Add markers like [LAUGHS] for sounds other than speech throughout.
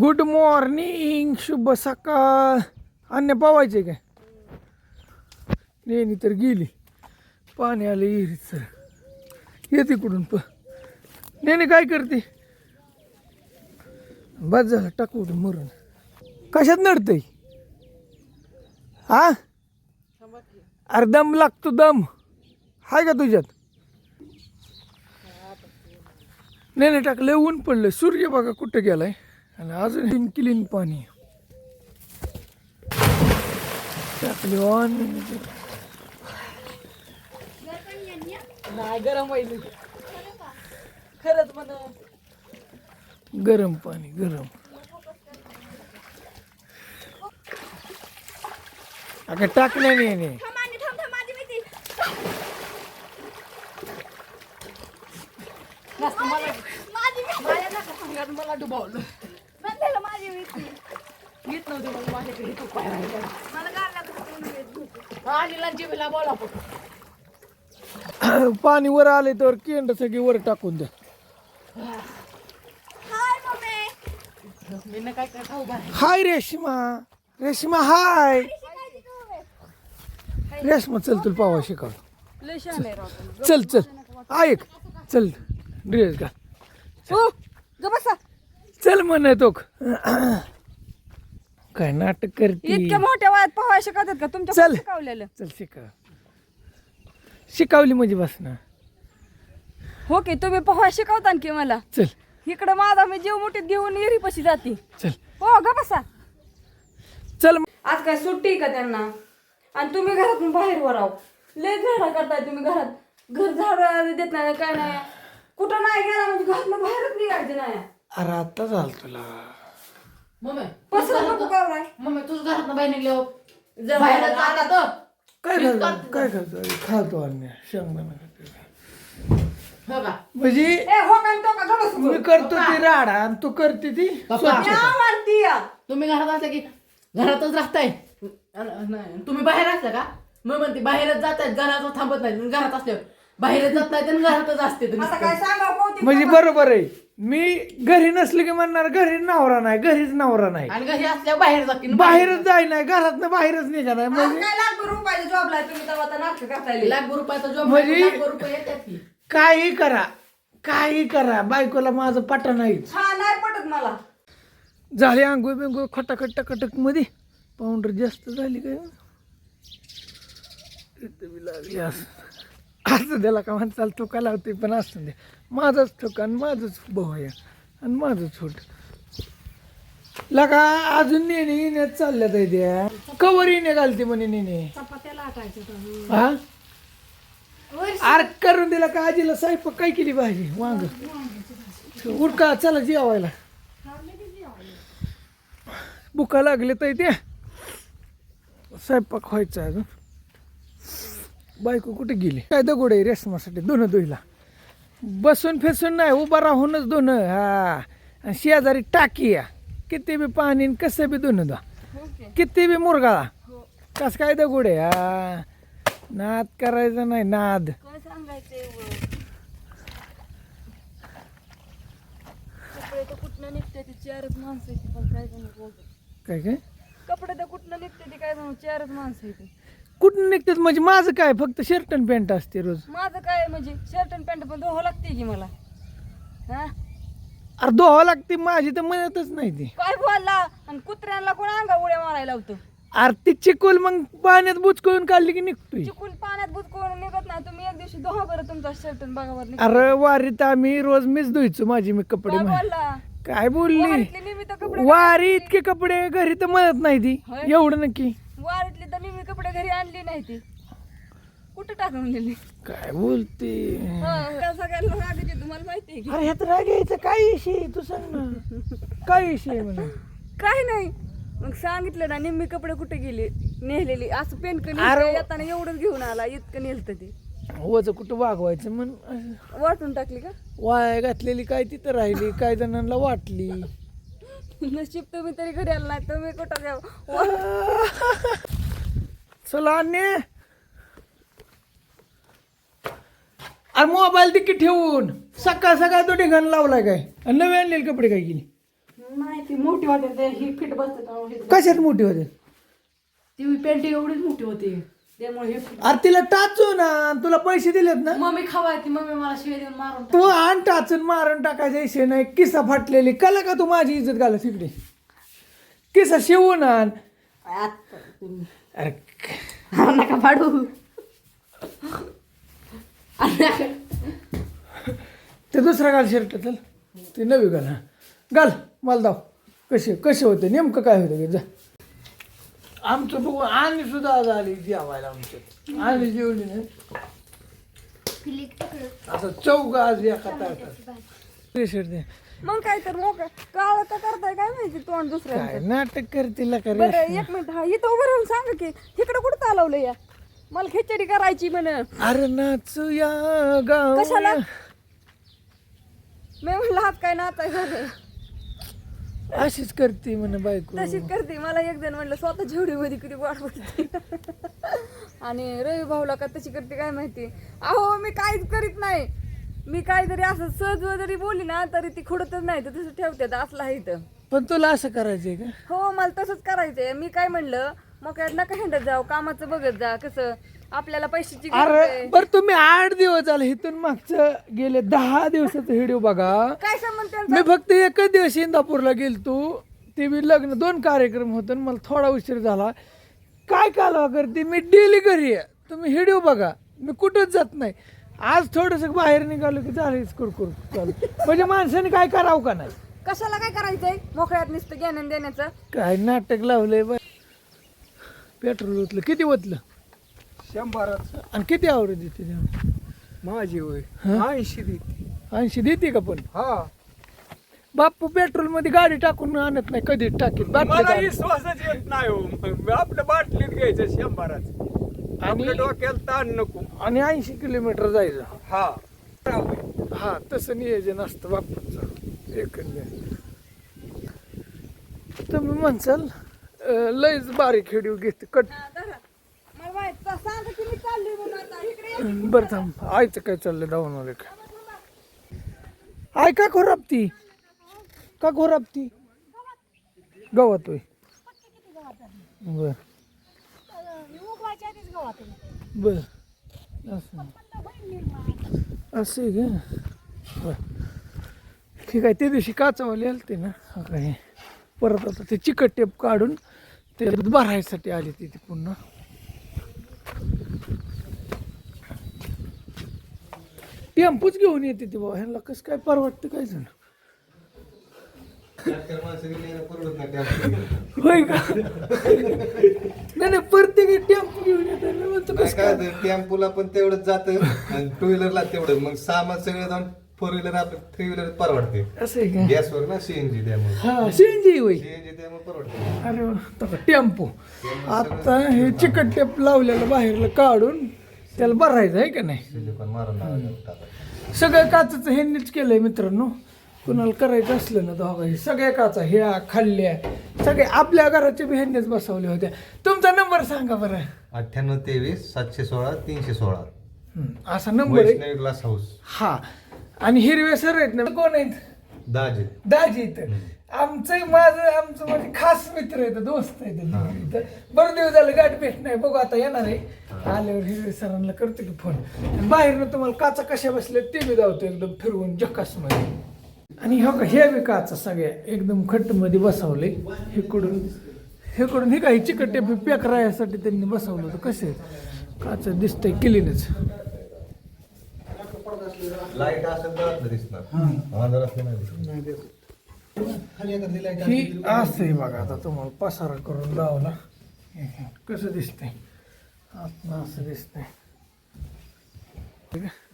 Good morning शुभ सकाळ. अन्य पावायचे काय? नेहमी तर गेली. पाणी आले विहिरीत सर येते कुठून प. नेहमी काय करते? बस झालं टाकू मरून. कशात नडतंय? हा? अरे दम लागतो दम. हाय का तुझ्यात? नाही नाही टाकलं ऊन पडलं. सूर्य बघा कुठं गेलाय. आणि अजून क्लीन पाणी. टाकले ऑन नाही गरम होईल. खरंच म्हण. गरम पाणी गरम. अगं टाकलं नाही नाही थांब थांब थांब माझी भीती नसतं मला माझी भीती माझ्या नका सांगायला मला डुबावलं म्हणलेलं माझी भीती घेत नव्हते मला माझ्याकडे तो पाय राहिला मला गार लागत होतं म्हणून येत नव्हतं. आणि लंजीला बोला पण पाणी वर आले तर केंड सगळी वर टाकून द्या. हाय रेश्मा. रेश्मा हाय. तू. रेश्मा चल तुला पावा शिकाव. चल चल. ऐक चल. ड्रेस का हो ग बसा. चल म्हणतो काय नाटक करते? इतक्या मोठ्या वयात पोहाय शिकवतात का? तुमच्या चल. शिकवलेलं. चल शिका शिकावली म्हणजे बस ना हो की तुम्ही पोहाय शिकवता की मला. चल. इकडं माझा मी जीव मुठीत घेऊन विहिरीपाशी जाते. चल. हो ग बसा. चल. आज काय सुट्टी आहे का त्यांना? आणि तुम्ही घरातून बाहेर वराव लय झाडा करताय तुम्ही घरात. घर झाड देत नाही काय नाही. कुठं नाही गेला म्हणजे घरातनं बाहेरच निघायचं नाही. अरे आता झाल तुला. मम्मी पसरत नको काय मम्मी तुझ घरात बाहेर निघले जर बाहेर बाहेर आता तर? काय खातो काय खातो खातो अन्य. शेंगदाणा खातो हो का म्हणजे ए हो का तो का मी करतो ती राडा आणि तू करते ती स्वच्छता मारती या तुम्ही घरात असले की घरातच राहताय. अन- नाही, तुम्ही बाहेर असला का? मग म्हणते बाहेरच जाताय घरात थांबत नाही घरात असल्यावर. बाहेरच जात नाही घरातच असते तुम्ही आता काय सांगा कौतिक म्हणजे बरोबर आहे. मी घरी नसले की म्हणणार घरी नवरा नाही घरीच नवरा नाही. आणि घरी असल्यावर बाहेर जाते बाहेरच जाय नाही घरात बाहेरच निघा नाही. आज म्हणजे काय लाख रुपयाचा जॉबला तुम्ही तेव्हा आता नाटक करताय लाख रुपयाचा जॉब म्हणजे- लाख रुपये येतात की. काही करा काही करा. बायकोला माझं हा नाही पटत मला. झाली आंघोळ बिंगोळ खटाखट टकाटकमध्ये. पाऊंडर जास्त झाली काय? लागली असं. असं त्याला का म्हणताल तो का लावते पण असं दे. माझाच ठोका आणि माझंच आहे आणि माझं छोट. लका अजून नेणे येण्यात चालल्यात आहे त्या. कवर येणे घालते म्हणे नेणे. हा? अरे करून दिला का आजीला स्वयंपाक काय केली भाजी? वांग. उरका चला जेवायला. बुका लागले तर ते स्वयंपाक व्हायचा अजून. बायको कुठे गेली? काय दगोड आहे रेशमासाठी दोन दोईला. बसून फेसून नाही उभा राहूनच दोन हा. आणि शेजारी टाकी या किती बी पाणी कसं बी दोन दा किती बी मुरगाळा कस काय दगोड आहे हा. नाद करायचा नाही नाद. काय काय कपडे तर कुठनं निघते ती काय चारच माणसं आहेत कुठून निघतात? म्हणजे माझं काय? फक्त शर्ट आणि पॅन्ट असते रोज. माझं काय म्हणजे? शर्ट आणि पॅन्ट पण धुवावं लागते की मला? हा? अरे धुवावं लागते. माझी तर म्हणतच नाही ती. काय बोलला? आणि कुत्र्यांना कोण अंगा उड्या मारायला लावतो? अरे ती चिकोल मग पाण्यात बुचकळून काढली की निघतोय. चिकून पाण्यात बुजकून निघत नाही. तुम्ही एक दिवशी धुवा बरं तुमचा शर्ट आणि बघा बरं निघतो. अरे वारीत आम्ही रोज मीच धुयचो माझी मी कपडे काय मा- बोलला? काय बोलली? वारीतले निमित्त कपडे वारी इतके कपडे? घरी तर म्हणत नाही ती. होय. एवढं नक्की. कपडे घरी आणली नाही ती. कुठं टाकून दिली? काय बोलते? हा, सगळ्यांना तुम्हाला माहिती आहे की. अरे ह्यात राग यायचं काय विषय आहे? तू सांग ना. काय विषय आहे म्हणून? काय नाही. मग सांगितलं ना निम्मी कपडे कुठे गेले? नेलेली. असं पेन अरे. येताना एवढंच घेऊन आला इतकं नेलत ते. वज कुठं वागवायचं म्हण? वाटून टाकली का? वाया घातलेली काय तिथं राहिली? काय जणांना वाटली? नशीब तुम्ही तरी घरी आला नाही तुम्ही कुठं द्या चला अन्य. अरे मोबाईल तिकीट ठेवून. सकाळ सकाळ तो ठिकाण लावलाय काय? आणि नवे आणलेले कपडे काय केली नाही ती मोठी ते ही फिट कशात मोठी होते? ती पॅन्ट एवढीच मोठी होती त्यामुळे हे fit. अरे तिला टाचू ना तुला पैसे दिलेत ना? मम्मी खावायची मम्मी मला शिवाय देऊन मारून तू आण टाचून मारून टाकायचा विषय नाही. किसा फाटलेली. कला का तू माझी इज्जत घालत तिकडे किसा शिवून आण. तुम्ही अरे नका पाडू ते दुसरा घाल शर्ट चल ते नवी घाल हा. घाल मला दाव. कसे कसे होते नेमकं काय होतं की जा. आमचं बघू आणि सुद्धा आज आली जेवायला आमचं आणि जेवली नाही. आता चौक आज एका ताटात. ते शर्ट दे. मग काय तर मग काळ तर करताय काय माहिती तोंड दुसऱ्या काय नाटक करतील का रे? बरं एक मिनिट हा इथं उभं राहून सांगा की इकडं कुठं चालवलं या? मला खिचडी करायची म्हण. अरे नाचू या गाव कशाला? मी म्हणलं हात काय नाचाय झालं अशीच करते म्हणे बायको. तशीच करते. मला एक जण म्हणलं स्वतः जेवढी मध्ये किती वाट बघते आणि रवी भाऊला का तशी करते काय माहिती? अहो मी काहीच करीत नाही. मी काहीतरी असं सहज जरी बोलली ना तरी ती खुडतच नाही तर तसं ठेवते असलं आहे इथं. पण तुला असं करायचंय का? हो मला तसंच करायचंय. मी काय म्हणलं मग काय नका हिंडत जाऊ कामाचं बघत जा कसं आपल्याला पैशाची गरज अरे आहे. बर तुम्ही आठ दिवस झाले इथून मागचं गेले दहा दिवसाचा व्हिडिओ बघा. काय संबंध त्यांचा? मी फक्त एकच दिवस इंदापूरला गेलतो. ते बी लग्न दोन कार्यक्रम होते आणि मला थोडा उशीर झाला. काय कालवा करते? मी डेली घरी आहे. तुम्ही व्हिडिओ बघा. मी कुठंच जात नाही. आज थोडस बाहेर निघालो की झालीच कुरकुर चालू. म्हणजे माणसाने काय करावं का नाही? कशाला काय करायचंय? मोकळ्यात नुसतं ज्ञान देण्याचं. काय नाटक लावलंय बाय पेट्रोल ओतलं. किती ओतलं? शंभराचं आणि किती आवडत देते? माझी होय. हं? ऐंशी देते. ऐंशी देते का पण? हा. बाप्पू पेट्रोलमध्ये गाडी टाकून आणत नाही कधी टाकीत बाटलीत मला आणत. विश्वासच येत नाही हो. मग आपल्या बाटलीत घ्यायचं शंभराचं. आपल्या आणि डोक्याला ताण नको. आणि ऐंशी किलोमीटर जायचं. हा. हा तसं नियोजन असतं बाप्पूचं एकंदर. तुम्ही म्हणसाल अं, लयच बारीक हेडिओ घेते कट. हा. मला माहीत सांगा की मी चालली म्हणून आता. इकडे ये. बरं थांब. आयचं काय चाललंय? डाऊन का आय का खोरापती का खोरापती गवत होय. बर. बर. असं. असं आहे का? बर. ठीक आहे त्या दिवशी काचावाले आले ते ना. काही काय परत आता ते चिकट टेप काढून ते भरायसाठी आले तिथे पुन्हा. टेम्पूच घेऊन येते ते बाबा. ह्यांना कसं काय परवडतं काय जण होय का? नाही नाही प्रत्येक टेम्पो घेऊन येतात मी म्हणतो कसं काय टेम्पोला पण तेवढंच जातं आणि टू व्हीलरला तेवढं. मग सामान सगळं जाऊन फोर व्हीलर आपलं थ्री व्हीलर परवडते. असं आहे का? गॅसवर ना सीएनजी त्यामुळे हा सीएनजी होय. सीएनजी त्यामुळे परवडते. अरे वा, तो टेम्पो? आता हे चिकट टेप लावलेलं बाहेरला काढून त्याला भरायचं आहे का नाही? सिलिकॉन मारून. सगळं काचचं ह्यांनीच केलंय मित्रांनो. कुणाला करायचं असलं ना दोघा हे सगळ्या काचा ह्या खाल्ल्या सगळे आपल्या घराच्या बी ह्यांनीच बसवल्या होत्या. तुमचा नंबर सांगा बरं. अठ्ठ्याण्णव तेवीस सातशे सोळा तीनशे सोळा. हं, असा नंबर आहे. वैष्णवी ग्लास हाऊस हा. आणि हिरवे सर आहेत ना कोण आहेत? दाजी. दाजी इथं. आमचं माझं आमचं म्हणजे खास मित्र आहे दोस्त आहे इथं बरं दिवस झालं गाठ भेट नाही. बघू आता येणार आहे. आल्यावर हिरवे सरांना करतो की फोन बाहेरनं तुम्हाला काचा कशा बसल्या ते बी धावतो एकदम फिरवून जकासमध्ये. आणि हो का हे बी काचा सगळ्या एकदम खट्टमध्ये बसवले? हेकडून हेकडून हे काही चिकट पॅक राहण्यासाठी त्यांनी बसवलं होतं. कसे? काच दिसतंय क्लीनच लाइट असेल तर दिसणार. ही. असते बघा आता तुम्हाला पसारा करून लावला. कसं दिसतंय? आतनं असं दिसतंय. ठीक आहे?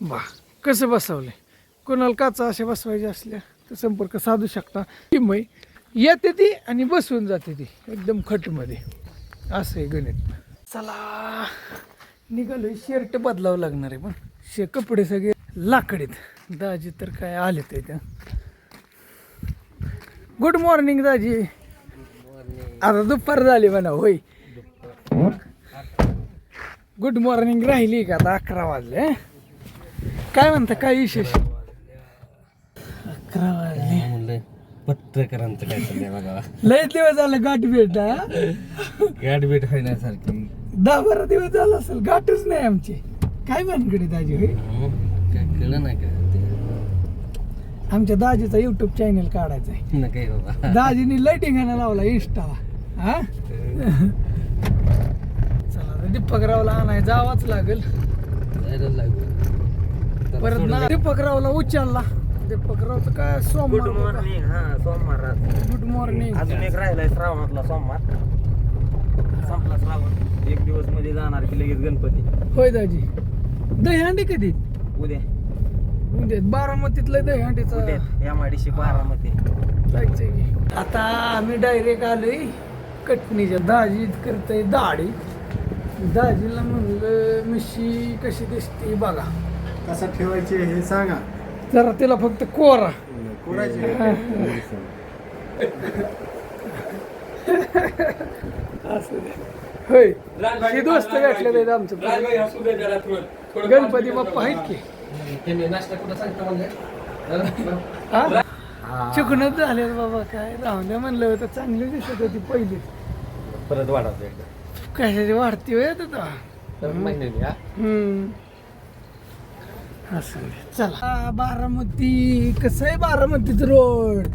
बा कसं बसवले कोणाला काचा अशा बसवायच्या असल्या तर संपर्क साधू शकता. किंमय येते ती आणि बसवून जाते ती एकदम खटमध्ये. असं आहे गणित. चला निघालो शर्ट बदलावं लागणार आहे पण. शे कपडे सगळे लाकडीत. दाजी तर काय आले ते त्या गुड मॉर्निंग दाजी. आता दुपार झाली म्हणा होय. गुड मॉर्निंग राहिली का आता अकरा वाजले काय म्हणता काय विशेष? अकरा वाजले म्हणलं? पत्रकारांचं काय चाललंय बघा. लय दिवस झालं गाठ भेट हा? गाठ भेट होण्यासारखी दहा बारा दिवस झाला असेल गाठच नाही आमची. काय भानगडी दाजी होय? काय कळलं नाही का ते? आमच्या दाजीचा युट्यूब चॅनल काढायचा आहे. न काही बाबा. दाजीनी लय लावला इंस्टाला हा? [LAUGHS] चला दीपकरावला आणाय जावाच लागेल. जायलाच लागलं. परत ना दीपकरावला उचलला दीपकरावचं काय सोमवार गुड मॉर्निंग हा सोमवार आज. गुड मॉर्निंग अजून एक राहिलाय श्रावणातला सोमवार. संपला श्रावण. एक दिवसमध्ये जाणार की लगेच गणपती. होय दाजी. दहीहंडी कधी? उद्या. उद्या. बारामतीतलं दहीहंडीचा. उद्या. या माडीशी बारामध्ये जायचंय की. आता आम्ही डायरेक्ट आलोय कटणीच्या दाजी करतय दाढी. दाजीला म्हणलं मिशी कशी दिसते बघा. कसं ठेवायचे हे सांगा. जरा तिला फक्त कोरा. असू दे. होय. हे दोस्त भेटले आहेत आमचं. गणपती बाप्पा आहेत की? हा? चुकणच झाले बाबा काय राहून द्या म्हणलं होतं. चांगली दिसत होती पहिली. परत वाढवतो कशाची वाढती होय आता तर महिन्यानी हम्म. असं. चला. बारामती कसं आहे बारामतीच रोड?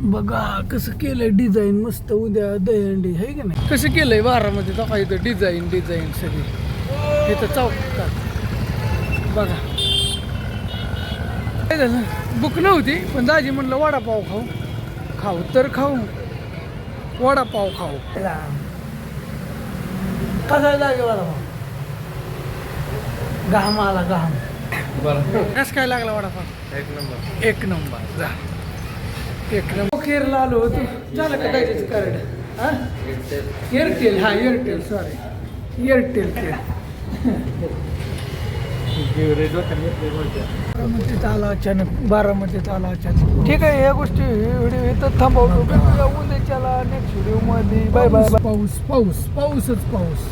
बघा कसं केलंय डिझाईन मस्त उद्या दहीहंडी आहे की नाही? कसं केलंय बारामती दाखवा इथं डिझाईन डिझाईन सगळी. इथं चौकात. बघा. काय झालं? बुक नव्हती पण दाजी म्हणलं वडापाव खाऊ. खाऊ तर खाऊ. वडापाव खाऊ. कसा लागे वडापाव? घाम आला घाम. कस काय लागला वडापाव? एक नंबर. एक नंबर. जा. एक नंबर. केरला आलो होतो. झालं का त्याच्याच कार्ड? हा? एअरटेल हा एअरटेल सॉरी एअरटेल बारामतीत आला अचानक बारामतीत आला अचानक. ठीक आहे या गोष्टी व्हिडिओ इथं थांबवतो भेटूया उद्याच्याला नेक्स्ट व्हिडिओमध्ये. बाय बाय पाऊस पाऊस पाऊसच पाऊस.